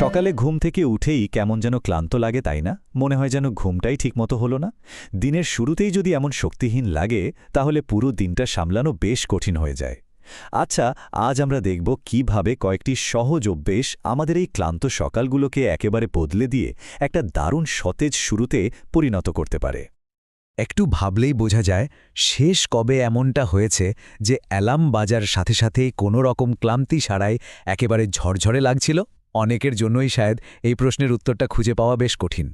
সকালে ঘুম থেকে উঠেই কেমন যেন ক্লান্ত লাগে, তাই না? মনে হয় যেন ঘুমটাই ঠিকমতো হলো না। দিনের শুরুতেই যদি এমন শক্তিহীন লাগে, তাহলে পুরো দিনটা সামলানো বেশ কঠিন হয়ে যায়। আচ্ছা আজ আমরা দেখব কীভাবে কয়েকটি সহজ অভ্যেস আমাদের এই ক্লান্ত সকালগুলোকে একেবারে বদলে দিয়ে একটা দারুণ সতেজ শুরুতে পরিণত করতে পারে। একটু ভাবলেই বোঝা যায়, শেষ কবে এমনটা হয়েছে যে অ্যালার্ম বাজার সাথে সাথে কোনো রকম ক্লান্তি ছাড়াই একেবারে ঝরঝরে লাগছিল। অনেকের জন্যই শায়দ এই প্রশ্নের উত্তরটা খুঁজে পাওয়া বেশ কঠিন।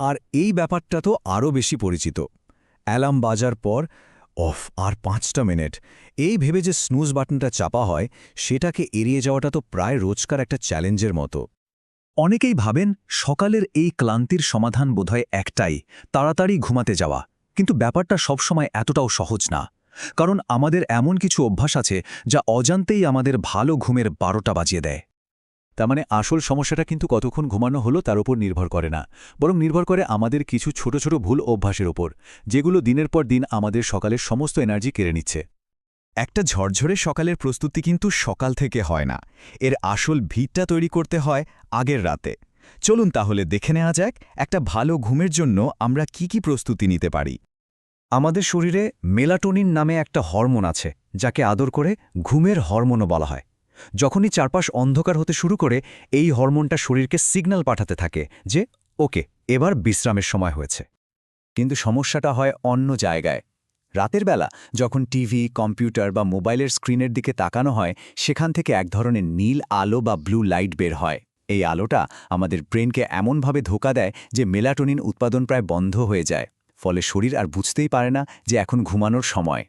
আর এই ব্যাপারটা তো আরও বেশি পরিচিত। অ্যালার্ম বাজার পর অফ আর পাঁচটা মিনিট। এই ভেবে যে স্নুজ বাটনটা চাপা হয়, সেটাকে এড়িয়ে যাওয়াটা তো প্রায় রোজকার একটা চ্যালেঞ্জের মতো। অনেকেই ভাবেন সকালের এই ক্লান্তির সমাধান বোধহয় একটাই, তাড়াতাড়ি ঘুমাতে যাওয়া। কিন্তু ব্যাপারটা সবসময় এতটাও সহজ না। কারণ আমাদের এমন কিছু অভ্যাস আছে যা অজান্তেই আমাদের ভালো ঘুমের বারোটা বাজিয়ে দেয়। তার মানে আসল সমস্যাটা কিন্তু কতক্ষণ ঘুমানো হলো তার উপর নির্ভর করে না, বরং নির্ভর করে আমাদের কিছু ছোট ছোট ভুল অভ্যাসের ওপর যেগুলো দিনের পর দিন আমাদের সকালের সমস্ত এনার্জি কেড়ে নিচ্ছে। একটা ঝরঝরে সকালের প্রস্তুতি কিন্তু সকাল থেকে হয় না, এর আসল ভিতটা তৈরি করতে হয় আগের রাতে। চলুন তাহলে দেখে নেওয়া যাক একটা ভালো ঘুমের জন্য আমরা কি কি প্রস্তুতি নিতে পারি। আমাদের শরীরে মেলাটোনিন নামে একটা হরমোন আছে, যাকে আদর করে ঘুমের হরমোনও বলা হয়। যখনই চারপাশ অন্ধকার হতে শুরু করে, এই হরমোনটা শরীরকে সিগন্যাল পাঠাতে থাকে যে, ওকে, এবার বিশ্রামের সময় হয়েছে। কিন্তু সমস্যাটা হয় অন্য জায়গায়। রাতের বেলা যখন টিভি, কম্পিউটার বা মোবাইলের স্ক্রিনের দিকে তাকানো হয়, সেখান থেকে এক ধরনের নীল আলো বা ব্লু লাইট বের হয়। এই আলোটা আমাদের ব্রেনকে এমনভাবে ধোকা দেয় যে, মেলাটোনিন উৎপাদন প্রায় বন্ধ হয়ে যায়। ফলে শরীর আর বুঝতেই পারে না যে, এখন ঘুমানোর সময়।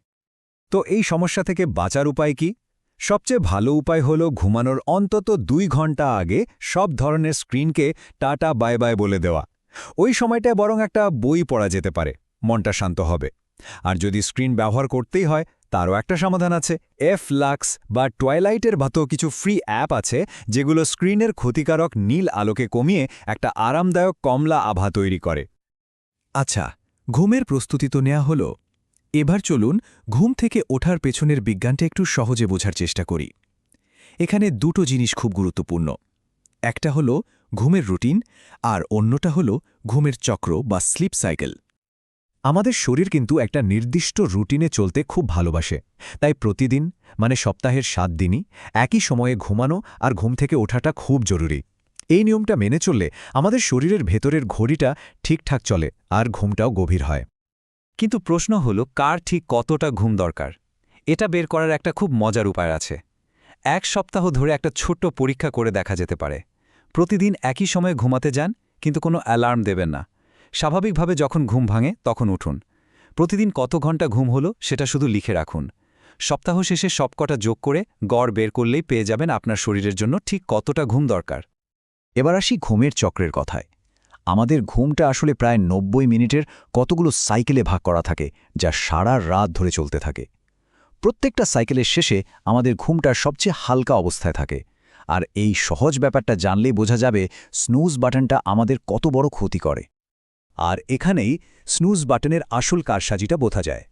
তো এই সমস্যা থেকে বাঁচার উপায় কি? সবচেয়ে ভালো উপায় হল ঘুমানোর অন্তত দুই ঘণ্টা আগে সব ধরনের স্ক্রিনকে টাটা বাই বাই বলে দেওয়া। ওই সময়টায় বরং একটা বই পড়া যেতে পারে, মনটা শান্ত হবে। আর যদি স্ক্রিন ব্যবহার করতেই হয়, তারও একটা সমাধান আছে। এফ লাক্স বা টয়লাইটের মতো কিছু ফ্রি অ্যাপ আছে, যেগুলো স্ক্রিনের ক্ষতিকারক নীল আলোকে কমিয়ে একটা আরামদায়ক কমলা আভা তৈরি করে। আচ্ছা ঘুমের প্রস্তুতি তো নেওয়া হলো। এবার চলুন ঘুম থেকে ওঠার পেছনের বিজ্ঞানটা একটু সহজে বোঝার চেষ্টা করি। এখানে দুটো জিনিস খুব গুরুত্বপূর্ণ। একটা হলো ঘুমের রুটিন, আর অন্যটা হলো ঘুমের চক্র বা স্লিপ সাইকেল। আমাদের শরীর কিন্তু একটা নির্দিষ্ট রুটিনে চলতে খুব ভালোবাসে। তাই প্রতিদিন মানে সপ্তাহের সাত দিনই, একই সময়ে ঘুমানো আর ঘুম থেকে ওঠাটা খুব জরুরি। এই নিয়মটা মেনে চললে আমাদের শরীরের ভেতরের ঘড়িটা ঠিকঠাক চলে আর ঘুমটাও গভীর হয়। কিন্তু প্রশ্ন হল, কার ঠিক কতটা ঘুম দরকার? এটা বের করার একটা খুব মজার উপায় আছে। এক সপ্তাহ ধরে একটা ছোট্ট পরীক্ষা করে দেখা যেতে পারে। প্রতিদিন একই সময়ে ঘুমাতে যান, কিন্তু কোনো অ্যালার্ম দেবেন না। স্বাভাবিকভাবে যখন ঘুম ভাঙে, তখন উঠুন। প্রতিদিন কত ঘণ্টা ঘুম হলো, সেটা শুধু লিখে রাখুন। সপ্তাহ শেষে সবকটা যোগ করে গড় বের করলেই পেয়ে যাবেন আপনার শরীরের জন্য ঠিক কতটা ঘুম দরকার। এবার আসি ঘুমের চক্রের কথায়। আমাদের ঘুমটা আসলে প্রায় নব্বই মিনিটের কতগুলো সাইকেলে ভাগ করা থাকে, যা সারা রাত ধরে চলতে থাকে। প্রত্যেকটা সাইকেলের শেষে আমাদের ঘুমটা সবচেয়ে হালকা অবস্থায় থাকে। আর এই সহজ ব্যাপারটা জানলেই বোঝা যাবে স্নুজ বাটনটা আমাদের কত বড় ক্ষতি করে। আর এখানেই স্নুজ বাটনের আসল কারসাজিটা বোঝা যায়।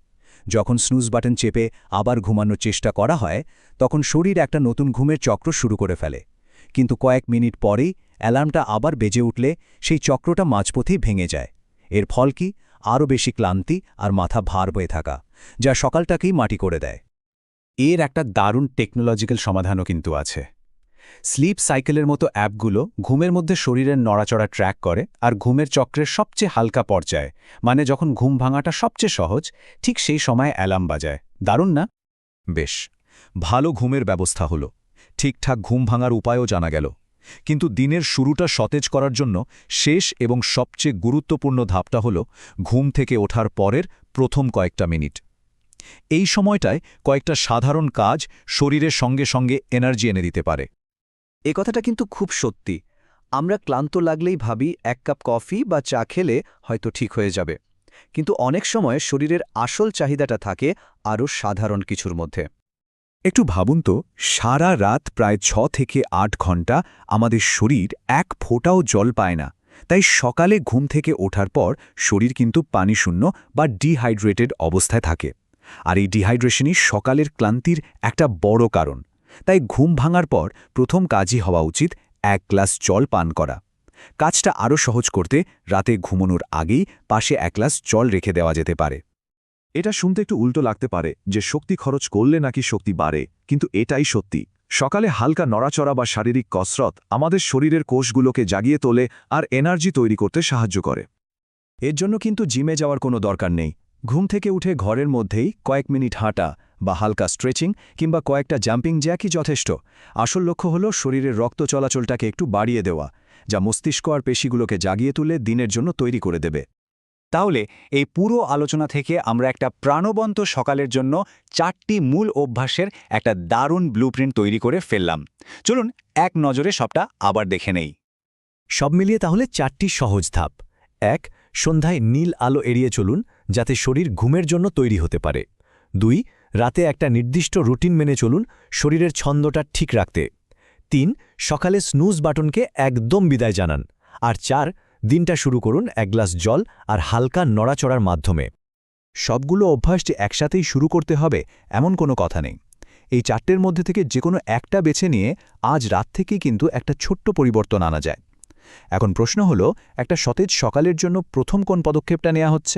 যখন স্নুজ বাটন চেপে আবার ঘুমানোর চেষ্টা করা হয়, তখন শরীর একটা নতুন ঘুমের চক্র শুরু করে ফেলে। কিন্তু কয়েক মিনিট পরেই অ্যালার্মটা আবার বেজে উঠলে সেই চক্রটা মাঝপথেই ভেঙে যায়। এর ফল কি? আরও বেশি ক্লান্তি আর মাথা ভার হয়ে থাকা, যা সকালটাকেই মাটি করে দেয়। এর একটা দারুণ টেকনোলজিক্যাল সমাধানও কিন্তু আছে। স্লিপ সাইকেলের মতো অ্যাপগুলো ঘুমের মধ্যে শরীরের নড়াচড়া ট্র্যাক করে আর ঘুমের চক্রের সবচেয়ে হালকা পর্যায়ে মানে যখন ঘুম ভাঙাটা সবচেয়ে সহজ, ঠিক সেই সময় অ্যালার্ম বাজায়। দারুণ না? বেশ, ভালো ঘুমের ব্যবস্থা হলো। ঠিকঠাক ঘুম ভাঙার উপায়ও জানা গেল। কিন্তু দিনের শুরুটা সতেজ করার জন্য শেষ এবং সবচেয়ে গুরুত্বপূর্ণ ধাপটা হল ঘুম থেকে ওঠার পরের প্রথম কয়েকটা মিনিট। এই সময়টায় কয়েকটা সাধারণ কাজ শরীরের সঙ্গে সঙ্গে এনার্জি এনে দিতে পারে। এ কথাটা কিন্তু খুব সত্যি। আমরা ক্লান্ত লাগলেই ভাবি এক কাপ কফি বা চা খেলে হয়তো ঠিক হয়ে যাবে। কিন্তু অনেক সময় শরীরের আসল চাহিদাটা থাকে আরও সাধারণ কিছুর মধ্যে। একটু ভাবুন তো, সারা রাত প্রায় ছ থেকে আট ঘণ্টা আমাদের শরীর এক ফোঁটাও জল পায় না। তাই সকালে ঘুম থেকে ওঠার পর শরীর কিন্তু পানিশূন্য বা ডিহাইড্রেটেড অবস্থায় থাকে। আর এই ডিহাইড্রেশনই সকালের ক্লান্তির একটা বড় কারণ। তাই ঘুম ভাঙার পর প্রথম কাজই হওয়া উচিত এক গ্লাস জল পান করা। কাজটা আরও সহজ করতে রাতে ঘুমানোর আগেই পাশে এক গ্লাস জল রেখে দেওয়া যেতে পারে। এটা শুনতে একটু উল্টো লাগতে পারে যে শক্তি খরচ করলে নাকি শক্তি বাড়ে, কিন্তু এটাই সত্যি। সকালে হালকা নড়াচড়া বা শারীরিক কসরত আমাদের শরীরের কোষগুলোকে জাগিয়ে তোলে আর এনার্জি তৈরি করতে সাহায্য করে। এর জন্য কিন্তু জিমে যাওয়ার কোনো দরকার নেই। ঘুম থেকে উঠে ঘরের মধ্যেই কয়েক মিনিট হাঁটা বা হালকা স্ট্রেচিং কিংবা কয়েকটা জাম্পিং জ্যাকই যথেষ্ট। আসল লক্ষ্য হল শরীরের রক্ত চলাচলটাকে একটু বাড়িয়ে দেওয়া, যা মস্তিষ্ক আর পেশিগুলোকে জাগিয়ে তুলে দিনের জন্য তৈরি করে দেবে। তাহলে এই পুরো আলোচনা থেকে আমরা একটা প্রাণবন্ত সকালের জন্য চারটি মূল অভ্যাসের একটা দারুণ ব্লুপ্রিন্ট তৈরি করে ফেললাম। চলুন এক নজরে সবটা আবার দেখে নেই। সব মিলিয়ে তাহলে চারটি সহজ ধাপ। এক, সন্ধ্যায় নীল আলো এড়িয়ে চলুন, যাতে শরীর ঘুমের জন্য তৈরি হতে পারে। দুই, রাতে একটা নির্দিষ্ট রুটিন মেনে চলুন, শরীরের ছন্দটা ঠিক রাখতে। তিন, সকালে স্নুজ বাটনকে একদম বিদায় জানান। আর চার দিনটা শুরু করুন এক গ্লাস জল আর হালকা নড়াচড়ার মাধ্যমে। সবগুলো অভ্যাস যে একসাথেই শুরু করতে হবে, এমন কোনো কথা নেই। এই চারটের মধ্যে থেকে যে কোনো একটা বেছে নিয়ে আজ রাত থেকেই কিন্তু একটা ছোট্ট পরিবর্তন আনা যায়। এখন প্রশ্ন হলো, একটা সতেজ সকালের জন্য প্রথম কোন পদক্ষেপটা নেওয়া হচ্ছে?